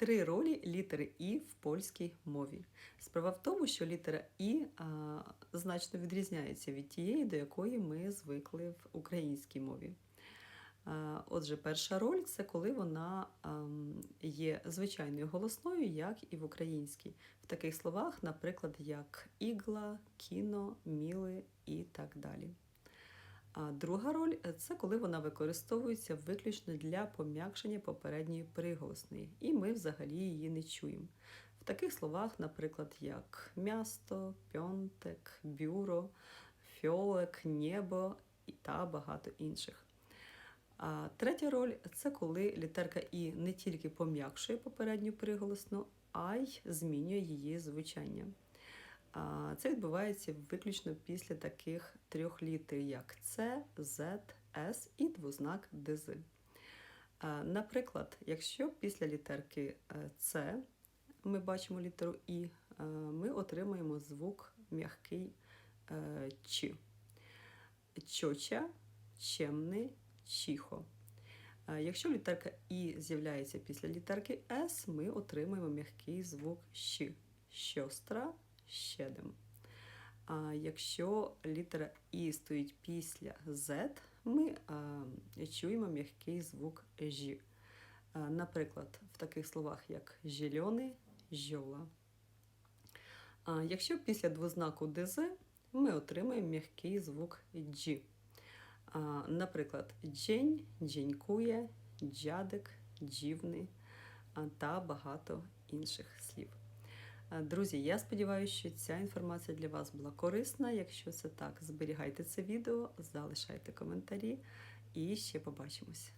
Три ролі літери І в польській мові. Справа в тому, що літера І а, значно відрізняється від тієї, до якої ми звикли в українській мові. А, Отже, перша роль це коли вона ам, є звичайною голосною, як і в українській. В таких словах, наприклад, як ігла, кіно, міли і так далі. А друга роль це коли вона використовується виключно для пом'якшення попередньої приголосної, і ми взагалі її не чуємо. В таких словах, наприклад, як м'ясто, пьонтек, бюро, фьолек, небо та багато інших. А третя роль це коли літерка І не тільки пом'якшує попередню приголосну, а й змінює її звучання. Це відбувається виключно після таких трьох літер, як С, З, С і двознак ДЗ. Наприклад, якщо після літерки е, С ми бачимо літеру І, е, ми отримаємо звук м'який е, Ч. Чоча, чемний, чихо. Якщо літерка І з'являється після літерки С, ми отримаємо м'який звук Щ. Щостра, щедем. А якщо літера І стоїть після Z, ми а, чуємо м'який звук Ж. Наприклад, в таких словах, як зелений, жола. А якщо після двознаку ДЗ ми отримаємо м'який звук Дж. Наприклад, дзень, дзенькує, дзядик, дзівний а, та багато інших слів. А, Друзі, я сподіваюся, що ця інформація для вас була корисна. Якщо це так, зберігайте це відео, залишайте коментарі і ще побачимось.